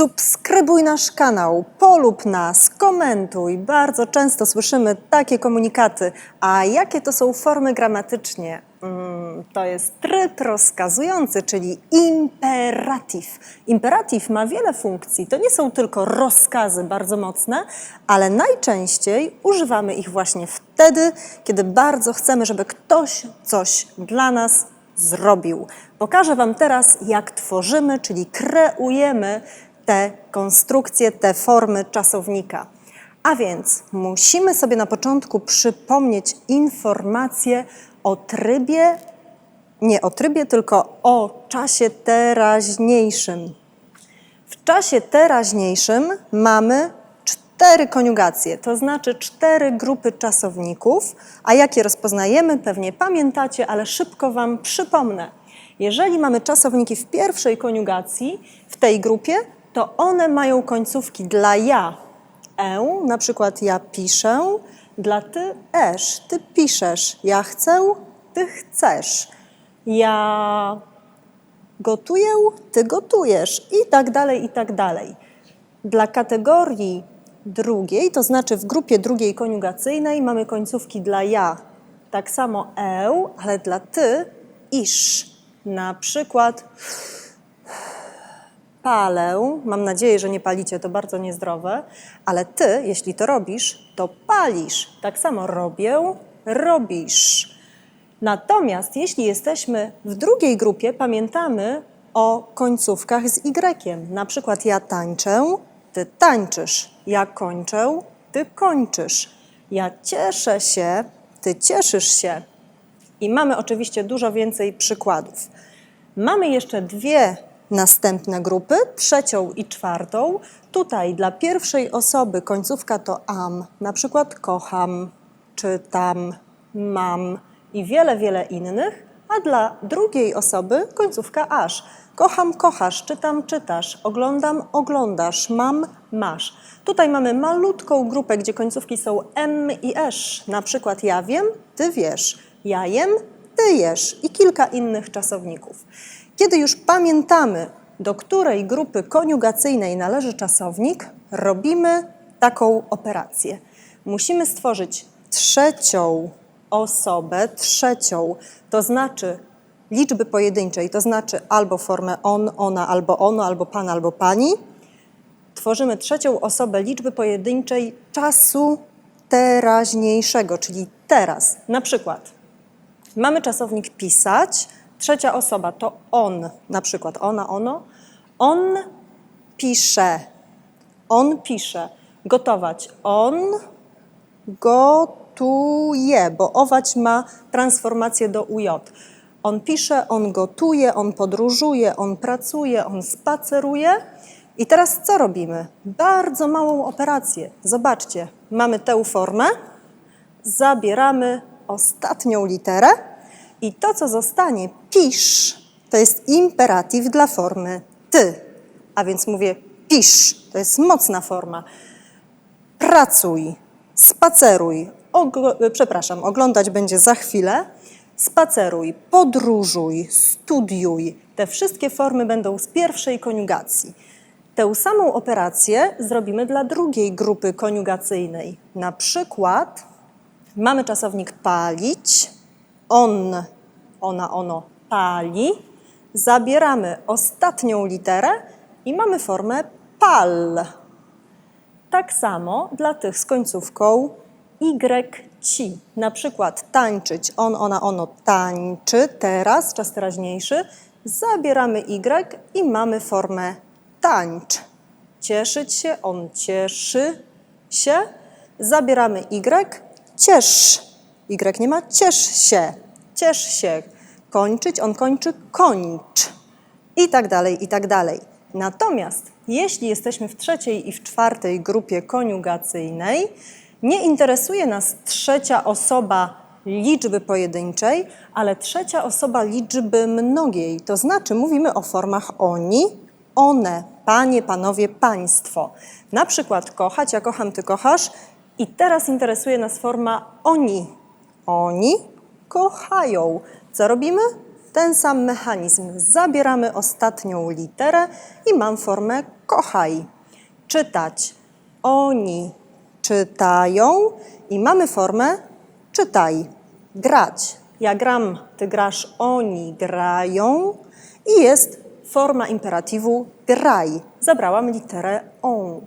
Subskrybuj nasz kanał, polub nas, komentuj. Bardzo często słyszymy takie komunikaty. A jakie to są formy gramatycznie? Mm, to jest tryb rozkazujący, czyli imperatyw. Imperatyw ma wiele funkcji. To nie są tylko rozkazy bardzo mocne, ale najczęściej używamy ich właśnie wtedy, kiedy bardzo chcemy, żeby ktoś coś dla nas zrobił. Pokażę Wam teraz, jak tworzymy, czyli kreujemy te konstrukcje, te formy czasownika. A więc musimy sobie na początku przypomnieć informacje o trybie, nie o trybie, tylko o czasie teraźniejszym. W czasie teraźniejszym mamy cztery koniugacje, to znaczy cztery grupy czasowników, a jakie rozpoznajemy, pewnie pamiętacie, ale szybko Wam przypomnę. Jeżeli mamy czasowniki w pierwszej koniugacji, w tej grupie, to one mają końcówki dla ja, e, na przykład ja piszę, dla ty, esz, ty piszesz, ja chcę, ty chcesz, ja gotuję, ty gotujesz i tak dalej, i tak dalej. Dla kategorii drugiej, to znaczy w grupie drugiej koniugacyjnej mamy końcówki dla ja, tak samo eł, ale dla ty isz. Na przykład palę, mam nadzieję, że nie palicie, to bardzo niezdrowe, ale ty, jeśli to robisz, to palisz. Tak samo robię, robisz. Natomiast jeśli jesteśmy w drugiej grupie, pamiętamy o końcówkach z Y. Na przykład ja tańczę, ty tańczysz. Ja kończę, ty kończysz. Ja cieszę się, ty cieszysz się. I mamy oczywiście dużo więcej przykładów. Mamy jeszcze dwie następne grupy, trzecią i czwartą. Tutaj dla pierwszej osoby końcówka to am, na przykład kocham, czytam, mam i wiele, wiele innych, a dla drugiej osoby końcówka aż. Kocham, kochasz, czytam, czytasz, oglądam, oglądasz, mam, masz. Tutaj mamy malutką grupę, gdzie końcówki są m i esz. Na przykład ja wiem, ty wiesz, ja jem, ty jesz i kilka innych czasowników. Kiedy już pamiętamy, do której grupy koniugacyjnej należy czasownik, robimy taką operację. Musimy stworzyć trzecią osobę, trzecią, to znaczy liczby pojedynczej, to znaczy albo formę on, ona, albo ono, albo pan, albo pani. Tworzymy trzecią osobę liczby pojedynczej czasu teraźniejszego, czyli teraz. Na przykład mamy czasownik pisać, trzecia osoba to on, na przykład ona, ono. On pisze, on pisze. Gotować, on gotuje, bo ować ma transformację do uj. On pisze, on gotuje, on podróżuje, on pracuje, on spaceruje. I teraz co robimy? Bardzo małą operację. Zobaczcie, mamy tę formę, zabieramy ostatnią literę i to, co zostanie, pisz, to jest imperatyw dla formy ty. A więc mówię pisz, to jest mocna forma. Pracuj, spaceruj, ogl- przepraszam, oglądać będzie za chwilę. Spaceruj, podróżuj, studiuj. Te wszystkie formy będą z pierwszej koniugacji. Tę samą operację zrobimy dla drugiej grupy koniugacyjnej. Na przykład mamy czasownik palić, on, ona, ono pali. Zabieramy ostatnią literę i mamy formę pal. Tak samo dla tych z końcówką y, ci. Na przykład tańczyć, on, ona, ono tańczy, teraz, czas teraźniejszy. Zabieramy y i mamy formę tańcz. Cieszyć się, on cieszy się. Zabieramy y, ciesz. Y nie ma, ciesz się, ciesz się. Kończyć, on kończy, kończ. I tak dalej, i tak dalej. Natomiast jeśli jesteśmy w trzeciej i w czwartej grupie koniugacyjnej, nie interesuje nas trzecia osoba liczby pojedynczej, ale trzecia osoba liczby mnogiej. To znaczy mówimy o formach oni, one, panie, panowie, państwo. Na przykład kochać, ja kocham, ty kochasz. I teraz interesuje nas forma oni. Oni kochają. Co robimy? Ten sam mechanizm. Zabieramy ostatnią literę i mam formę kochaj. Czytać. Oni czytają i mamy formę czytaj. Grać. Ja gram, ty grasz, oni grają i jest forma imperatywu graj. Zabrałam literę on.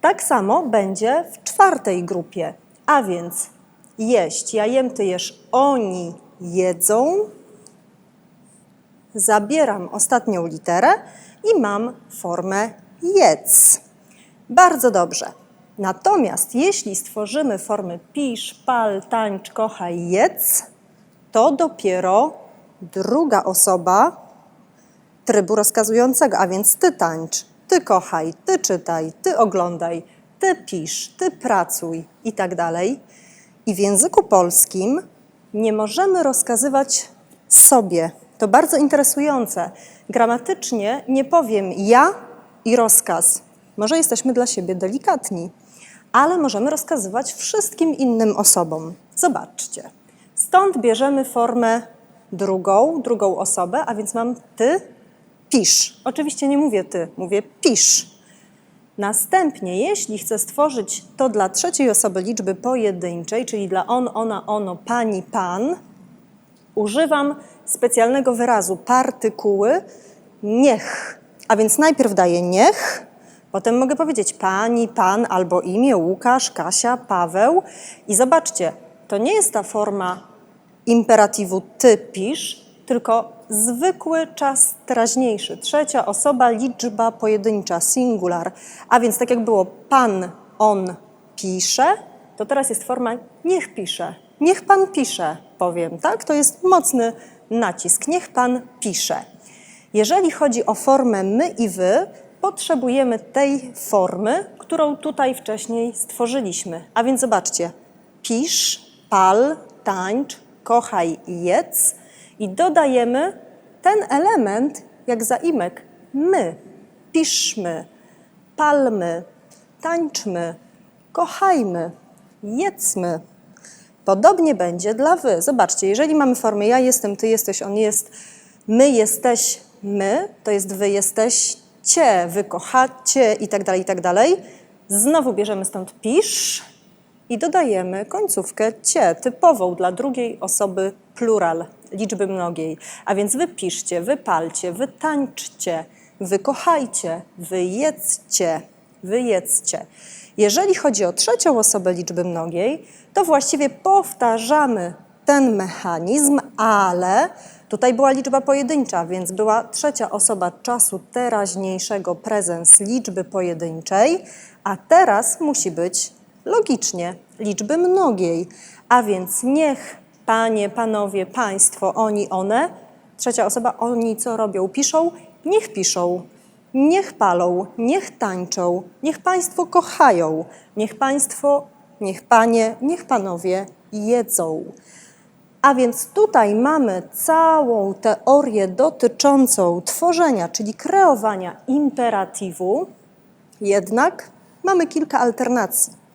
Tak samo będzie w czwartej grupie, a więc jeść. Ja jem, ty jesz, oni jedzą. Zabieram ostatnią literę i mam formę jedz. Bardzo dobrze. Natomiast jeśli stworzymy formy pisz, pal, tańcz, kochaj, jedz, to dopiero druga osoba trybu rozkazującego, a więc ty tańcz, ty kochaj, ty czytaj, ty oglądaj, ty pisz, ty pracuj i tak dalej. I w języku polskim nie możemy rozkazywać sobie. To bardzo interesujące. Gramatycznie nie powiem ja i rozkaz. Może jesteśmy dla siebie delikatni, ale możemy rozkazywać wszystkim innym osobom. Zobaczcie. Stąd bierzemy formę drugą, drugą osobę, a więc mam ty, pisz. Oczywiście nie mówię ty, mówię pisz. Następnie, jeśli chcę stworzyć to dla trzeciej osoby liczby pojedynczej, czyli dla on, ona, ono, pani, pan, używam specjalnego wyrazu partykuły niech. A więc najpierw daję niech, potem mogę powiedzieć pani, pan albo imię Łukasz, Kasia, Paweł. I zobaczcie, to nie jest ta forma imperatywu ty pisz, tylko zwykły czas teraźniejszy. Trzecia osoba, liczba pojedyncza, singular. A więc tak jak było pan, on pisze, to teraz jest forma niech pisze. Niech pan pisze, powiem, tak? To jest mocny nacisk. Niech pan pisze. Jeżeli chodzi o formę my i wy, potrzebujemy tej formy, którą tutaj wcześniej stworzyliśmy. A więc zobaczcie, pisz, pal, tańcz, kochaj, jedz i dodajemy ten element jak zaimek my. Piszmy, palmy, tańczmy, kochajmy, jedzmy. Podobnie będzie dla wy. Zobaczcie, jeżeli mamy formę ja jestem, ty jesteś, on jest, my jesteś, my, to jest wy jesteście, wy kochacie i tak dalej, i tak dalej. Znowu bierzemy stąd pisz i dodajemy końcówkę cie, typową dla drugiej osoby plural, liczby mnogiej. A więc wypiszcie, wypalcie, wytańczcie, wykochajcie, wyjedzcie, wyjedzcie. Jeżeli chodzi o trzecią osobę liczby mnogiej, to właściwie powtarzamy ten mechanizm, ale tutaj była liczba pojedyncza, więc była trzecia osoba czasu teraźniejszego prezens liczby pojedynczej, a teraz musi być logicznie liczby mnogiej. A więc niech panie, panowie, państwo, oni, one, trzecia osoba, oni co robią? Piszą? Niech piszą. Niech palą, niech tańczą, niech Państwo kochają, niech Państwo, niech Panie, niech Panowie jedzą. A więc tutaj mamy całą teorię dotyczącą tworzenia, czyli kreowania imperatywu, jednak mamy kilka alternacji.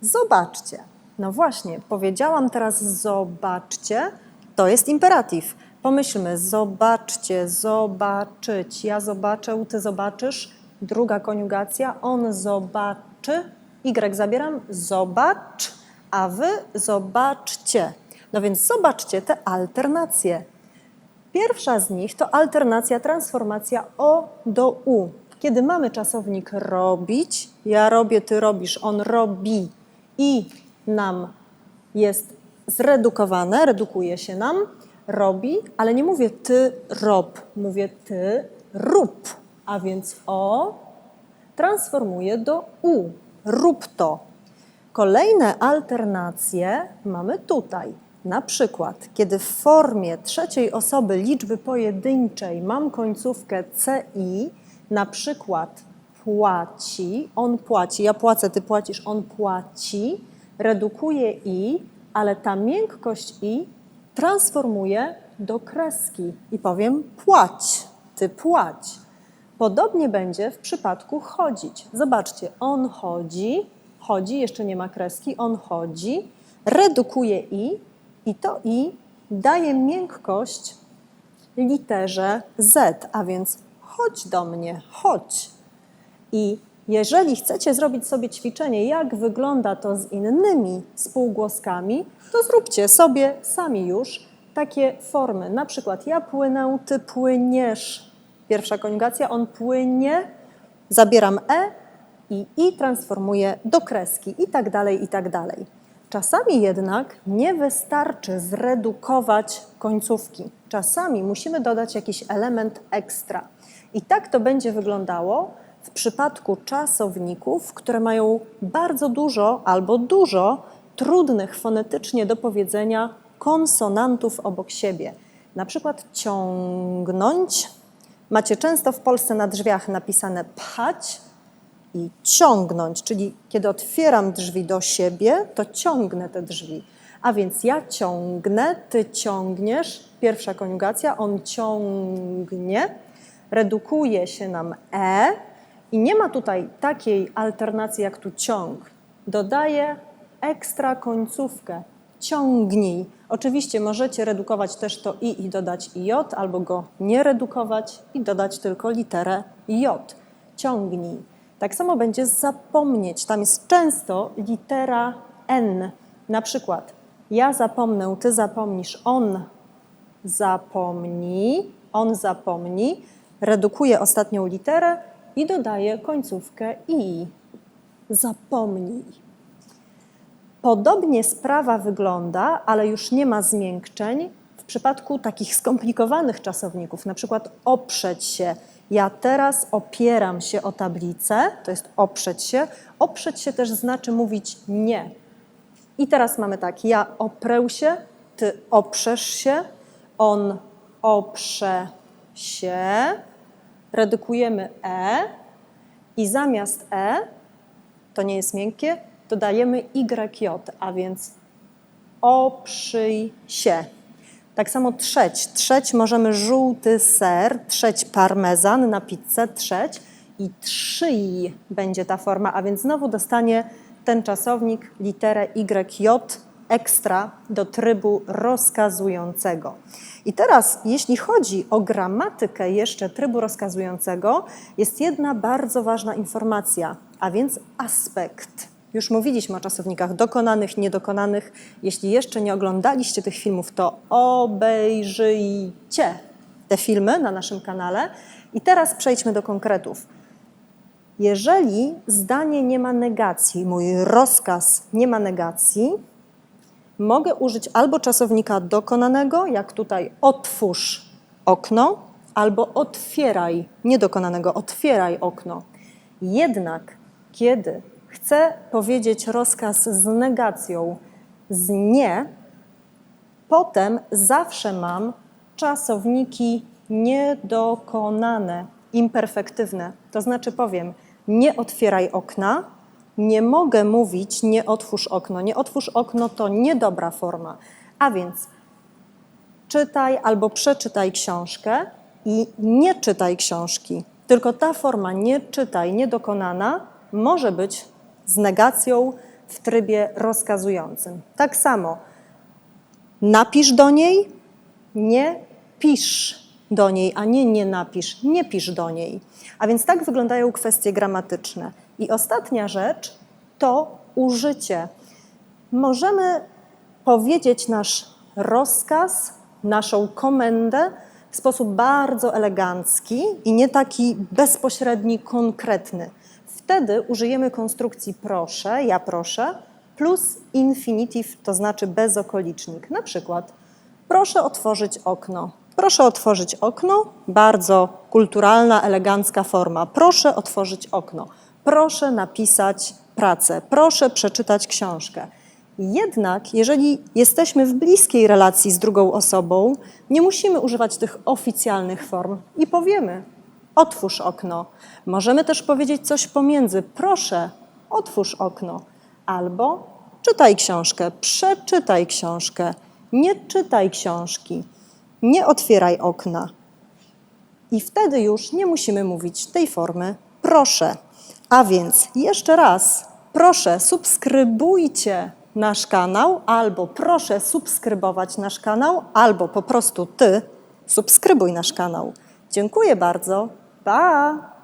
Zobaczcie. No właśnie, powiedziałam teraz zobaczcie, to jest imperatyw. Pomyślmy, zobaczcie, zobaczyć. Ja zobaczę, ty zobaczysz. Druga koniugacja, on zobaczy. Y zabieram, zobacz, a wy zobaczcie. No więc zobaczcie te alternacje. Pierwsza z nich to alternacja, transformacja O do U. Kiedy mamy czasownik robić, ja robię, ty robisz, on robi i nam jest zredukowane, redukuje się nam, robi, ale nie mówię ty rob, mówię ty rób, a więc o transformuję do u, rób to. Kolejne alternacje mamy tutaj. Na przykład, kiedy w formie trzeciej osoby liczby pojedynczej mam końcówkę CI, na przykład płaci, on płaci, ja płacę, ty płacisz, on płaci, redukuje i, ale ta miękkość i transformuję do kreski i powiem płać, ty płać. Podobnie będzie w przypadku chodzić. Zobaczcie, on chodzi, chodzi, jeszcze nie ma kreski, on chodzi, redukuje i i to i daje miękkość literze Z, a więc chodź do mnie, chodź. I jeżeli chcecie zrobić sobie ćwiczenie, jak wygląda to z innymi spółgłoskami, to zróbcie sobie sami już takie formy. Na przykład ja płynę, ty płyniesz. Pierwsza koniugacja, on płynie, zabieram e i i transformuję do kreski i tak dalej, i tak dalej. Czasami jednak nie wystarczy zredukować końcówki. Czasami musimy dodać jakiś element ekstra. I tak to będzie wyglądało w przypadku czasowników, które mają bardzo dużo albo dużo trudnych fonetycznie do powiedzenia konsonantów obok siebie. Na przykład ciągnąć. Macie często w Polsce na drzwiach napisane pchać i ciągnąć, czyli kiedy otwieram drzwi do siebie, to ciągnę te drzwi. A więc ja ciągnę, ty ciągniesz, pierwsza koniugacja, on ciągnie, redukuje się nam e i nie ma tutaj takiej alternacji jak tu ciąg. Dodaję ekstra końcówkę, ciągnij. Oczywiście możecie redukować też to i i dodać i j, albo go nie redukować i dodać tylko literę j. Ciągnij. Tak samo będzie zapomnieć. Tam jest często litera n. Na przykład ja zapomnę, ty zapomnisz, on zapomni, on zapomni. Redukuję ostatnią literę i dodaję końcówkę i. Zapomnij. Podobnie sprawa wygląda, ale już nie ma zmiękczeń w przypadku takich skomplikowanych czasowników, na przykład oprzeć się. Ja teraz opieram się o tablicę, to jest oprzeć się. Oprzeć się też znaczy mówić nie. I teraz mamy tak, ja oprę się, ty oprzesz się, on oprze się, redukujemy e i zamiast e, to nie jest miękkie, dodajemy YJ, a więc oprzyj się. Tak samo trzeć. Trzeć możemy żółty ser, trzeć parmezan na pizzę, trzeć i trzyj będzie ta forma, a więc znowu dostanie ten czasownik literę YJ ekstra do trybu rozkazującego. I teraz, jeśli chodzi o gramatykę jeszcze trybu rozkazującego, jest jedna bardzo ważna informacja, a więc aspekt. Już mówiliśmy o czasownikach dokonanych, niedokonanych. Jeśli jeszcze nie oglądaliście tych filmów, to obejrzyjcie te filmy na naszym kanale. I teraz przejdźmy do konkretów. Jeżeli zdanie nie ma negacji, mój rozkaz nie ma negacji, mogę użyć albo czasownika dokonanego, jak tutaj otwórz okno, albo otwieraj niedokonanego, otwieraj okno. Jednak kiedy chcę powiedzieć rozkaz z negacją, z nie, potem zawsze mam czasowniki niedokonane, imperfektywne. To znaczy powiem, nie otwieraj okna, nie mogę mówić nie otwórz okno. Nie otwórz okno to niedobra forma. A więc czytaj albo przeczytaj książkę i nie czytaj książki. Tylko ta forma nie czytaj, niedokonana może być z negacją w trybie rozkazującym. Tak samo napisz do niej, nie pisz do niej, a nie nie napisz, nie pisz do niej. A więc tak wyglądają kwestie gramatyczne. I ostatnia rzecz to użycie. Możemy powiedzieć nasz rozkaz, naszą komendę w sposób bardzo elegancki i nie taki bezpośredni, konkretny. Wtedy użyjemy konstrukcji proszę, ja proszę, plus infinitive, to znaczy bezokolicznik. Na przykład proszę otworzyć okno. Proszę otworzyć okno, bardzo kulturalna, elegancka forma. Proszę otworzyć okno. Proszę napisać pracę. Proszę przeczytać książkę. Jednak, jeżeli jesteśmy w bliskiej relacji z drugą osobą, nie musimy używać tych oficjalnych form i powiemy: otwórz okno. Możemy też powiedzieć coś pomiędzy: proszę, otwórz okno, albo czytaj książkę, przeczytaj książkę, nie czytaj książki, nie otwieraj okna. I wtedy już nie musimy mówić tej formy proszę. A więc jeszcze raz, proszę subskrybujcie nasz kanał, albo proszę subskrybować nasz kanał, albo po prostu ty subskrybuj nasz kanał. Dziękuję bardzo. Pa!